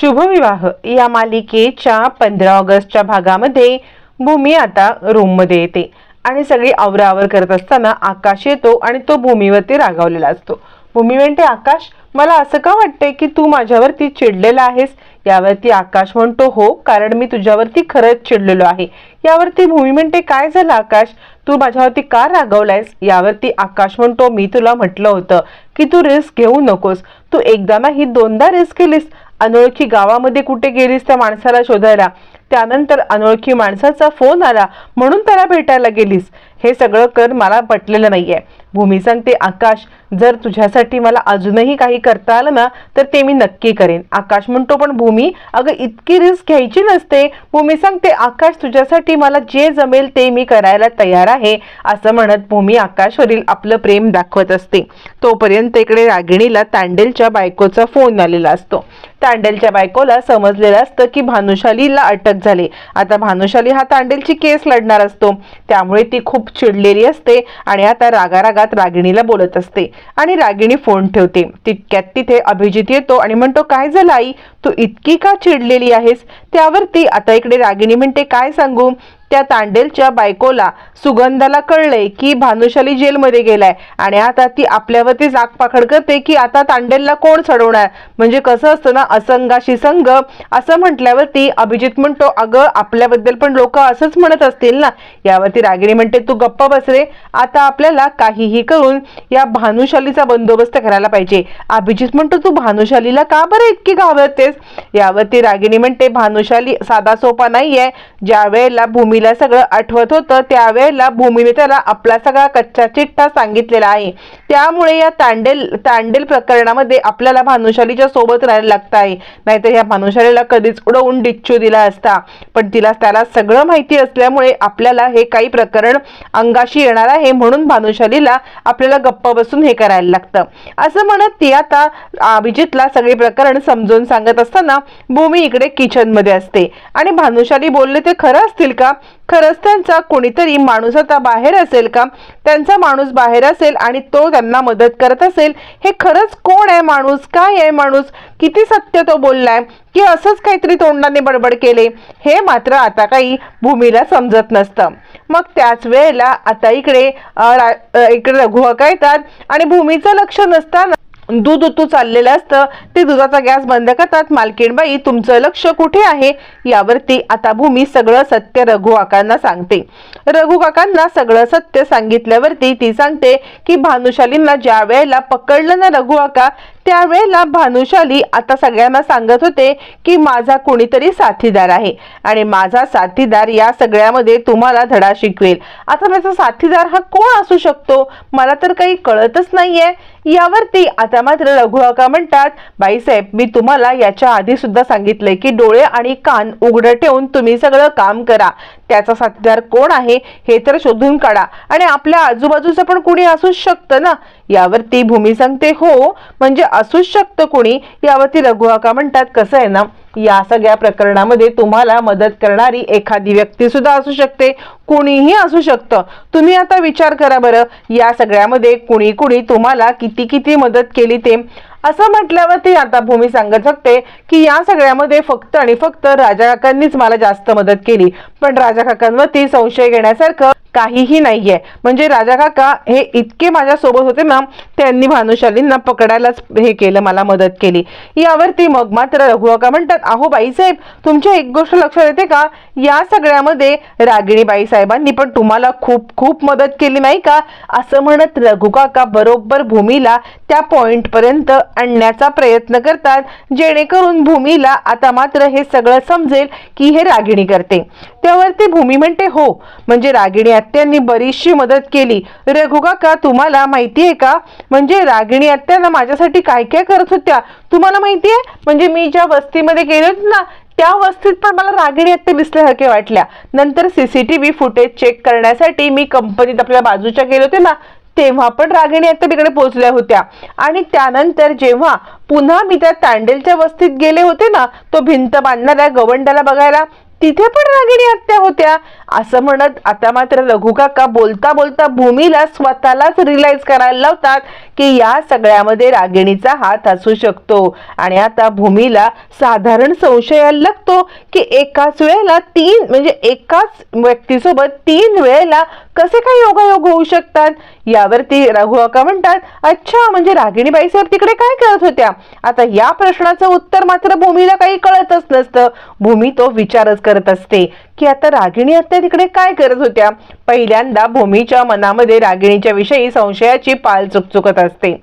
शुभविवाह. या मालिकेच्या पंधरा ऑगस्टच्या भागामध्ये भूमी आता रूममध्ये येते आणि सगळी आवरावर करत असताना आकाश येतो आणि तो भूमीवरती रागावलेला असतो. भूमी म्हणते आकाश मला असं का वाटतंय की तू माझ्यावरती चिडलेला आहेस? यावरती आकाश म्हणतो हो कारण मी तुझ्यावरती खरंच चिडलेलो आहे. यावरती भूमी म्हणते काय झालं आकाश? तू माझ्यावरती का रागवलायस? यावरती आकाश म्हणतो मी तुला म्हटलं होतं की तू रिस्क घेऊ नकोस. तू एकदा नाही दोनदा रिस्क केलीस. अनोळखी गावामध्ये कुठे गेलीस त्या माणसाला शोधायला? त्यानंतर अनोळखी माणसाचा फोन आला. म्हणून त्याला भेटायला गेलीस. हे सगळं कर मला पटलेलं नाहीये. भूमी सांगते आकाश जर तुझ्यासाठी मला अजूनही काही करता आलं ना तर ते मी नक्की करेन. आकाश म्हणतो पण भूमी अगं इतकी रिस्क घ्यायची नसते. भूमी सांगते आकाश तुझ्यासाठी मला जे जमेल ते मी करायला तयार आहे. असं म्हणत भूमी आकाशवरील आपलं प्रेम दाखवत असते. तोपर्यंत इकडे रागिणीला तांडेलच्या बायकोचा फोन आलेला असतो. तांडेलच्या बायकोला समजलेलं असतं की भानुशालीला अटक झाली. आता भानुशाली हा तांडेलची केस लढणार असतो. त्यामुळे ती खूप चिडलेली असते आणि आता रागात रागिणीला बोलत असते आणि रागिणी फोन ठेवते. तितक्यात तिथे अभिजित येतो आणि म्हणतो काय झालं आई तू इतकी का चिडलेली आहेस? त्यावरती आता इकडे रागिणी म्हणते काय सांगू? त्या तांडेलच्या बायकोला सुगंधाला कळलंय की भानुशाली जेलमध्ये गेलाय. आणि आता ती आपल्यावरती जाग पाखड करते की आता तांडेलला कोण चढवणार? म्हणजे कसं असतं ना असंगाशी संघ असं म्हटल्यावरती अभिजित म्हणतो अगं आपल्याबद्दल पण लोक असंच म्हणत असतील ना. यावरती रागिणी म्हणते तू गप्प बसरे आता आपल्याला काहीही करून या भानुशालीचा बंदोबस्त करायला पाहिजे. अभिजित म्हणतो तू भानुशालीला का बरं इतकी घाबरतेस? यावरती रागिणी म्हणते भानुशाली साधा सोपा नाहीये. ज्या वेळेला भूमीला सगळं आठवत होतं त्यावेळेला भूमीने त्याला आपला सगळा कच्चा चिठ्ठा सांगितलेला आहे. त्यामुळे या तांडेल तांडेल प्रकरणामध्ये आपल्याला भानुशालीच्या सोबत राहायला लागत आहे. नाहीतर ह्या भानुशालीला कधीच उडवून डिच्चू दिला असता. पण तिला त्याला सगळं माहिती असल्यामुळे आपल्याला हे काही प्रकरण अंगाशी येणार आहे म्हणून भानुशालीला आपल्याला गप्प बसून हे करायला लागतं. असं म्हणत ती आता अभिजितला सगळे प्रकरण समजून सांगत असताना भूमी इकडे किचनमध्ये असते. आणि भानुशाली बोलले ते खरं असतील का? खरंच त्यांचा कोणीतरी माणूस आता बाहेर असेल का? त्यांचा माणूस बाहेर असेल आणि तो त्यांना मदत करत असेल हे खरंच कोण आहे माणूस? काय आहे माणूस? किती सत्य तो बोललाय? की असंच काहीतरी तोंडाने बडबड केले? हे मात्र आता काही भूमीला समजत नसतं. मग त्याच वेळेला आता इकडे इकडे रघुहका येतात आणि भूमीचं लक्ष नसताना दूध उतू चाललेलं असतं ते दुधाचा गॅस बंद करतात. मालकीणबाई तुमचं लक्ष कुठे आहे? यावरती आता भूमी सगळं सत्य रघु काकांना सांगते. रघु काकांना सगळं सत्य सांगितल्यावरती ती सांगते की भानुशालींना ज्या वेळेला पकडलं ना रघु काका त्यावेळेला भानुशाली आता सगळ्यांना सांगत होते की माझा कोणीतरी साथीदार आहे आणि माझा साथीदार या सगळ्यामध्ये तुम्हाला धडा शिकवेल. आता माझा साथीदार हा कोण असू शकतो? मला तर काही कळतच नाहीये. यावरती आता मात्र रघु म्हणतात बाईसाहेब मी तुम्हाला याच्या आधी सुद्धा सांगितलंय की डोळे आणि कान उघडं ठेवून तुम्ही सगळं काम करा. त्याचा साथीदार कोण आहे हे तर शोधून काढा. आणि आपल्या आजूबाजूचं पण कुणी असूच शकतं ना? यावरती भूमी सांगते हो म्हणजे असूच शकतं कुणी? यावरती रघु म्हणतात कसं आहे ना या सगळ्या प्रकरणामध्ये तुम्हाला मदत करणारी एखादी व्यक्ती सुद्धा असू शकते कुणीही असू शकतं. तुम्ही आता विचार करा बरं या सगळ्यामध्ये कुणी कुणी तुम्हाला किती किती मदत केली ते. असं म्हटल्यावरती आता भूमी सांगत शकते की या सगळ्यामध्ये फक्त आणि फक्त राजा काकांनीच मला जास्त मदत केली. पण राजा काकांवरती संशय घेण्यासारखं काहीही नाहीये. म्हणजे राजा काका हे इतके माझ्या सोबत होते ना त्यांनी भानुशालींना पकडायलाच हे केलं मला मदत केली. यावरती मग मात्र रघु काका म्हणतात अहो बाईसाहेब तुमच्या एक गोष्ट लक्षात येते का? या सगळ्यामध्ये रागिणी बाईसाहेबांनी पण तुम्हाला खूप खूप मदत केली नाही का? असं म्हणत रघु काका बरोबर भूमीला त्या पॉइंटपर्यंत आणण्याचा प्रयत्न करतात. जेणेकरून भूमीला आता मात्र हे सगळं समजेल की हे रागिणी करते. त्यावरती भूमी म्हणते हो. म्हणजे रागिणी आत्यांनी बरीचशी मदत केली. रघु काका तुम्हाला माहिती आहे का? म्हणजे रागिणी आत्यांना माझ्यासाठी काय काय करत होत्या? तुम्हाला माहिती आहे? म्हणजे मी ज्या वस्तीमध्ये गेले होते ना त्या वस्तीत पण मला रागिणी आत्या दिसल्यासारखे वाटल्या. नंतर सीसीटीव्ही फुटेज चेक करण्यासाठी मी कंपनीत आपल्या बाजूच्या गेले होते ना तेव्हा पण रागिणी आत्या तिकडे पोहोचल्या होत्या. आणि त्यानंतर जेव्हा पुन्हा मी त्या तांडेलच्या वस्तीत गेले होते ना तो भिंत बांधणाऱ्या गवंडाला बघायला तिथे पण रागिणी आत्या होत्या. असं म्हणत आता मात्र रघु काका बोलता बोलता भूमीला स्वतःलाच रिलाइज करायला लावतात की या सगळ्यामध्ये रागिणीचा हात असू शकतो. आणि आता भूमीला साधारण संशय लागतो की एकाच वेळेला तीन म्हणजे एकाच व्यक्तीसोबत तीन वेळेला कसे काय योगायोग होऊ शकतात? यावरती रघु काका म्हणतात अच्छा म्हणजे रागिणीबाई साहेब तिकडे काय करत होत्या? आता या प्रश्नाचं उत्तर मात्र भूमीला काही कळतच नसतं. भूमी तो विचारच करत असते. की आता रागिणी आत्या तिकडे काय करत होत्या? पहिल्यांदा भूमीच्या मनामध्ये रागिणीच्या विषयी संशयाची पाल चुकचुकत असते.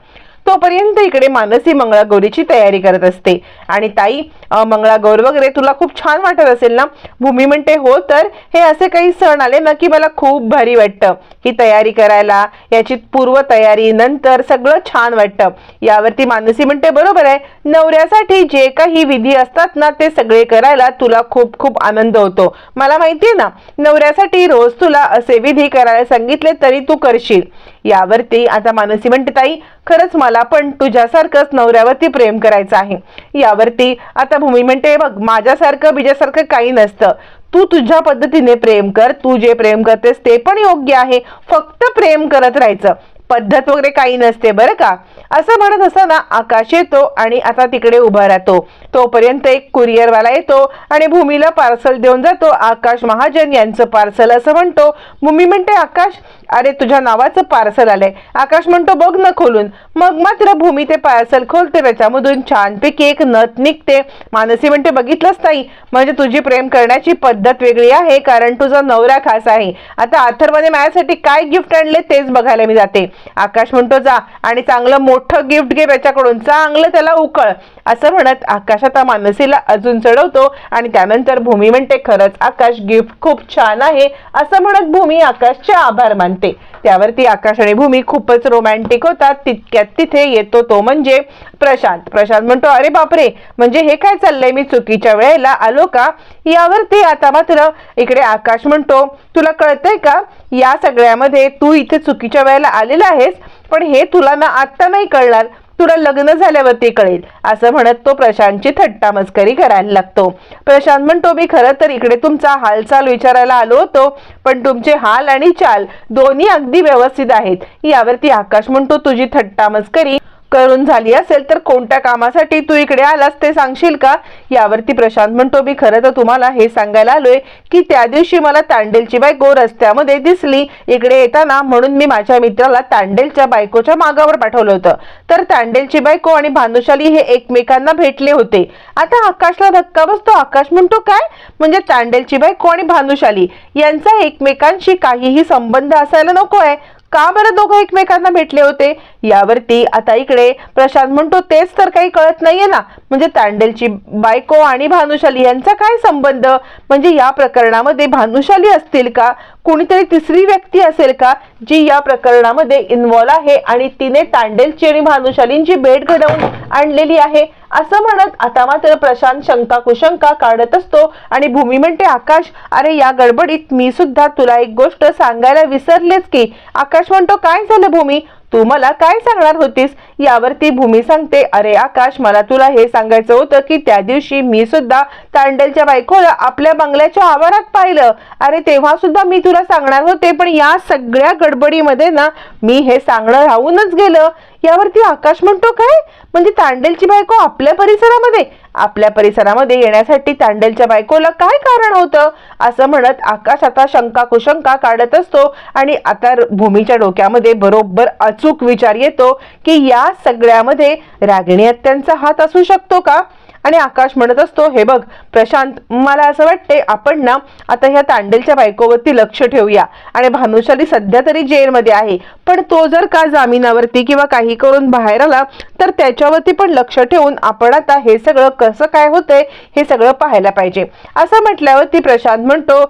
तोपर्यंत इकडे मानसी मंगळागौरीची तयारी करत असते. आणि ताई मंगळागौर वगैरे तुला खूप छान वाटत असेल ना? भूमी म्हणते हो तर हे असे काही सण आले ना की मला खूप भारी वाटतं. ही तयारी करायला याची पूर्वतयारी नंतर सगळं छान वाटतं. यावरती मानसी म्हणते बरोबर आहे. नवऱ्यासाठी जे काही विधी असतात ना ते सगळे करायला तुला खूप खूप आनंद होतो. मला माहितीये ना नवऱ्यासाठी रोज तुला असे विधी करायला सांगितले तरी तू करशील. यावरती आता मानसी म्हणते ताई खरंच मला पण तुझ्यासारखंच नवऱ्यावरती प्रेम करायचं आहे. यावरती आता भूमी म्हणते बघ माझ्यासारखं बिजासारखं काही नसतं. तू तुझ्या पद्धतीने प्रेम कर तू जे प्रेम करतेस ते पण योग्य आहे. फक्त प्रेम करत राहायचं. पद्धत वगैरे काही नसते बरं का? असं म्हणत असताना आकाश येतो आणि आता तिकडे उभा राहतो. तोपर्यंत एक कुरिअरवाला येतो आणि भूमीला पार्सल देऊन जातो. आकाश महाजन यांचं पार्सल असं म्हणतो. भूमी म्हणते आकाश अरे तुझ्या नावाचं पार्सल आलंय. आकाश म्हणतो बघ न खोलून. मग मात्र भूमी ते पार्सल खोलते त्याच्यामधून छानपैकी एक नथ निघते. मानसी म्हणते बघितलंच नाही म्हणजे तुझी प्रेम करण्याची पद्धत वेगळी आहे कारण तुझा नवरा खास आहे. आता आथरमध्ये माझ्यासाठी काय गिफ्ट आणले तेच बघायला मी जाते. आकाश म्हणतो जा आणि चांगलं मोठं गिफ्ट घे त्याच्याकडून. चांगलं त्याला उकळ. असं म्हणत आकाश आता मानसीला अजून चढवतो आणि त्यानंतर भूमी म्हणते खरंच आकाश गिफ्ट खूप छान आहे. असं म्हणत भूमी आकाशचे आभार मानते. त्यावरती आकाश आणि भूमी खूपच रोमॅन्टिक होतात तितक्यात तिथे येतो तो म्हणजे प्रशांत. प्रशांत म्हणतो अरे बापरे! म्हणजे हे काय चाललंय? मी चुकीच्या वेळेला आलो का? यावरती आता मात्र इकडे आकाश म्हणतो तुला कळतंय का? या सगळ्यामध्ये तू इथे चुकीच्या वेळेला आलेला आहेस पण हे तुला ना आत्ता नाही कळणार. तुला लग्न झाल्यावरती कळेल असं म्हणत तो प्रशांतची थट्टा मस्करी करायला लागतो. प्रशांत म्हणतो मी खरं तर इकडे तुमचा हालचाल विचारायला आलो होतो पण तुमचे हाल आणि चाल दोन्ही अगदी व्यवस्थित आहेत. यावरती आकाश म्हणतो तुझी थट्टा मस्करी करून झाली असेल तर कोणत्या कामासाठी तू इकडे आलास ते सांगशील का? यावरती प्रशांत म्हणतो मी खरं तर तुम्हाला हे सांगायला आलोय की त्या दिवशी मला तांडेलची बायको रस्त्यामध्ये दिसली. इकडे येताना म्हणून मी माझ्या मित्राला तांडेलच्या बायकोच्या मागावर पाठवलं होतं. तर तांडेलची बायको आणि भानुशाली हे एकमेकांना भेटले होते. आता आकाशला धक्का बसतो. आकाश म्हणतो काय? म्हणजे तांडेलची बायको आणि भानुशाली यांचा एकमेकांशी काहीही संबंध असायला नको आहे का बरं दोघं एकमेकांना भेटले होते? यावरती आता इकडे प्रशांत म्हणतो तेच तर काही कळत नाहीये ना. म्हणजे तांडेलची बायको आणि भानुशाली यांचा काय संबंध? म्हणजे या प्रकरणामध्ये भानुशाली असतील का? कोणीतरी तिसरी व्यक्ती असेल का जी या प्रकरणामध्ये इन्व्हॉल्व आहे आणि तिने तांडेलची आणि भानुशालींची भेट घडवून आणलेली आहे? असं म्हणत आता मात्र प्रशांत शंका कुशंका काढत असतो आणि भूमी म्हणते आकाश अरे या गडबडीत मी सुद्धा तुला एक गोष्ट सांगायला विसरलेच की. आकाश म्हणतो काय झालं भूमी? तू मला काय सांगणार होतीस? यावरती भूमी सांगते अरे आकाश मला तुला हे सांगायचं होतं की त्या दिवशी मी सुद्धा तांडेलच्या बायकोला आपल्या बंगल्याच्या आवारात पाहिलं. अरे तेव्हा सुद्धा मी तुला सांगणार होते पण या सगळ्या गडबडीमध्ये ना मी हे सांगणं राहूनच गेलं. यावरती आकाश म्हणतो काय? म्हणजे तांडेलची बायको आपल्या परिसरामध्ये. आपल्या परिसरामध्ये येण्यासाठी तांडेलच्या बायकोला काय कारण होतं? असं म्हणत आकाश आता शंका कुशंका काढत असतो आणि आता भूमीच्या डोक्यामध्ये बरोबर अचूक विचार येतो की या सगळ्यामध्ये रागिणी हत्यांचा हात असू शकतो का? आणि आकाश म्हणत असतो हे बघ प्रशांत मला असं वाटते आपण ना आता ह्या तांडेलच्या बायकोवरती लक्ष ठेवूया. आणि भानुशाली सध्या तरी जेलमध्ये आहे. पण तो जर का जामिनावरती किंवा काही करून बाहेर आला तर त्याच्यावरती पण लक्ष ठेवून आपण आता हे सगळं कसं काय होतंय हे सगळं पाहायला पाहिजे. असं म्हटल्यावरती प्रशांत म्हणतो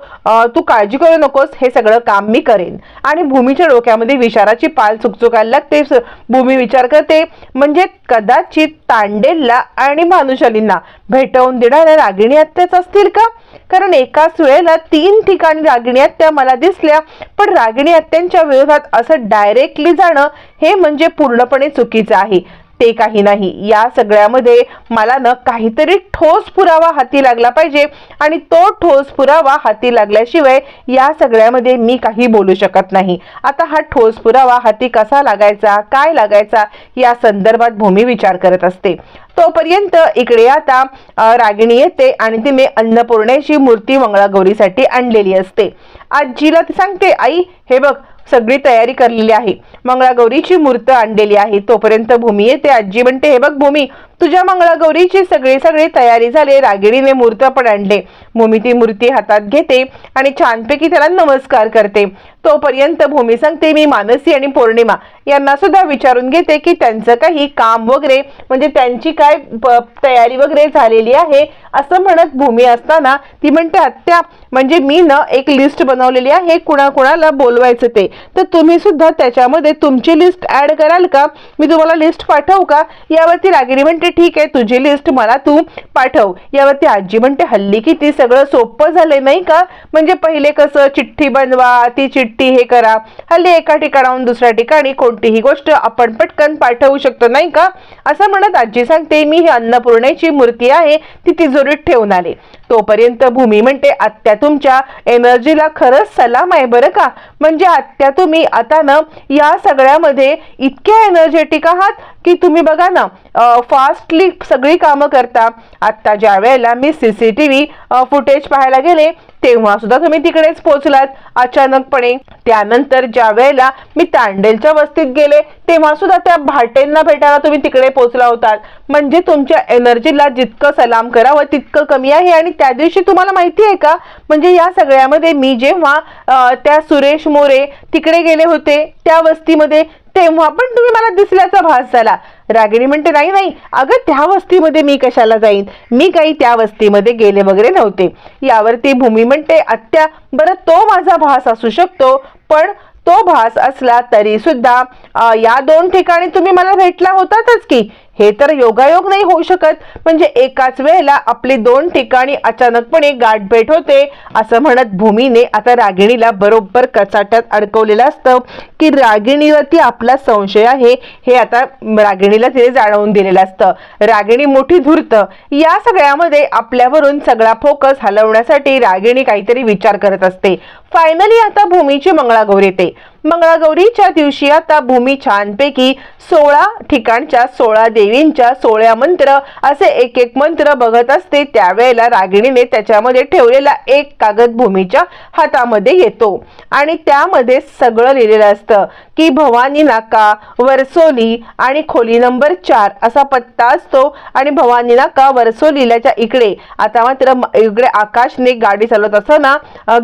तू काळजी करू नकोस हे सगळं काम मी करेन. आणि भूमीच्या डोक्यामध्ये विचाराची पाल चुकचुकायला लागते. स- भूमी विचार करते म्हणजे कदाचित तांडेलला आणि भानुशाली रागिणींना भेटवून देणाऱ्या रागिणी हत्याच असतील का? कारण एकाच वेळेला तीन ठिकाणी रागिणी हत्या मला दिसल्या. पण रागिणी हत्यांच्या विरोधात असं डायरेक्टली जाणं हे म्हणजे पूर्णपणे चुकीचं आहे. ते काही नाही. या सगळ्यामध्ये मला ना काहीतरी ठोस पुरावा हाती लागला पाहिजे आणि तो ठोस पुरावा हाती लागल्याशिवाय या सगळ्यामध्ये मी काही बोलू शकत नाही. आता हा ठोस पुरावा हाती कसा लागायचा काय लागायचा या संदर्भात भूमी विचार करत असते. तोपर्यंत इकडे आता रागिणी येते आणि तिने अन्नपूर्णेची मूर्ती मंगळागौरीसाठी आणलेली असते. आजीला ती सांगते आई हे बघ सगळी तयारी करलेली आहे. मंगळागौरीची मूर्त आणलेली आहे. तोपर्यंत भूमी येते. आजी म्हणते हे बघ भूमी तुझ्या मंगळागौरीची सगळी सगळी तयारी झाली रागिणीने मूर्त पण आणले. भूमी ती मूर्ती हातात घेते आणि छानपैकी त्याला नमस्कार करते. तोपर्यंत भूमी सांगते मी मानसी आणि पौर्णिमा. यांना सुद्धा विचारून घेते की त्यांचं काही काम वगैरे म्हणजे त्यांची काय तयारी वगैरे झालेली आहे असं म्हणत भूमी असताना ती म्हणते आत्या म्हणजे मी ना एक लिस्ट बनवलेली आहे कुणाकुणाला बोलवायचं ते. तर तुम्ही सुद्धा त्याच्यामध्ये तुमची लिस्ट ऍड कराल का? मी तुम्हाला लिस्ट पाठवू का? यावरती रागिणी म्हणते ठीक आहे तुझी लिस्ट मला तू पाठव. यावरती आजी म्हणते हल्ली किती सगळं सोपं झालंय नाही का? म्हणजे पहिले कसं चिठ्ठी बनवा ती चिठ्ठी हे करा. हल्ली एका ठिकाणाहून दुसऱ्या ठिकाणी कोणतीही गोष्ट आपण पटकन पाठवू शकतो नाही का? असं म्हणत आजी सांगते मी ही अन्नपूर्णेची मूर्ती आहे ती तिजोरीत ठेवून आले. तोपर्यंत भूमी म्हणते आत्या तुमच्या एनर्जीला खरंच सलाम आहे बरं का? म्हणजे आत्या तुम्ही आता ना या सगळ्यामध्ये इतक्या एनर्जेटिक आहात की तुम्ही बघा ना फास्टली सगळी कामं करता. आत्ता ज्या वेळेला मी C C T V footage पाहायला गेले तेव्हा सुद्धा तुम्ही तिकडेच पोहोचलात. अचानकपणे त्यानंतर ज्या वेळेला मी तांडेलच्या वस्तीत गेले तेव्हा सुद्धा त्या भाटेंना भेटायला तुम्ही तिकडे पोहोचला होतात. म्हणजे तुमच्या एनर्जीला जितकं सलाम करावं तितकं कमी आहे आणि त्या दिवशी तुम्हाला माहिती आहे का? म्हणजे या सगळ्यामध्ये मी जेव्हा त्या सुरेश मोरे तिकडे गेले होते त्या वस्तीमध्ये तेव्हा पण तुम्ही मला दिसल्याचा भास झाला. रागिणी म्हणते नाही नाही अगं त्या वस्तीमध्ये मी कशाला जाईन? मी काही त्या वस्तीमध्ये गेले वगैरे नव्हते. यावरती भूमी म्हणते आत्या बरं तो माझा भास असू शकतो पण तो भास असला तरी सुद्धा या दोन ठिकाणी तुम्ही मला भेटला होतातच की. हे तर योगायोग नाही होऊ शकत. म्हणजे एकाच वेळेला आपली दोन ठिकाणी अचानकपणे गाठभेट होते असं म्हणत भूमीने आता रागिणीला बरोबर कचाट्यात अडकवलेलं असतं की रागिणीवरती आपला संशय आहे हे आता रागिणीला तिने जाणवून दिलेलं असतं. रागिणी मोठी धूर्त. या सगळ्यामध्ये आपल्यावरून सगळा फोकस हलवण्यासाठी रागिणी काहीतरी विचार करत असते. फायनली आता भूमीची मंगळागौर येते. मंगळागौरीच्या दिवशी आता भूमी छानपैकी सोळा ठिकाणच्या सोळा देवींच्या सोळा मंत्र असे एक एक मंत्र बघत असते. त्यावेळेला रागिणीने त्याच्यामध्ये ठेवलेला एक कागद भूमीच्या हातामध्ये येतो. आणि त्यामध्ये सगळं लिहिलेलं असतं की भवानी नाका वरसोली आणि खोली नंबर चार असा पत्ता असतो. आणि भवानी नाका वरसोलीलाच्या इकडे आता मात्र म- इकडे आकाशने गाडी चालवत असताना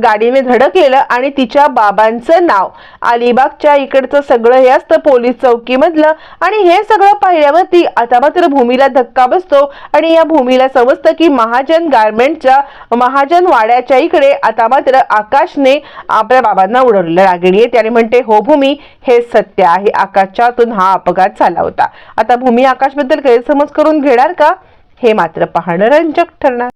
गाडीने धडकलेलं आणि तिच्या बाबांचं नाव अलिबागच्या इकडचं सगळं हे असतं पोलीस चौकीमधलं. आणि हे सगळं पाहिल्यावरती आता मात्र भूमीला धक्का बसतो. आणि या भूमीला समजतं की महाजन गारमेंटच्या महाजन वाड्याच्या इकडे आता मात्र आकाशने आपल्या बाबांना उडवलेलं लागली. आहे त्याने म्हणते हो भूमी हे सत्य आहे. आकाशच्या हा अपघात झाला होता. आता भूमी आकाशबद्दल गैरसमज करून घेणार का? हे मात्र पाहणं रंजक ठरणार.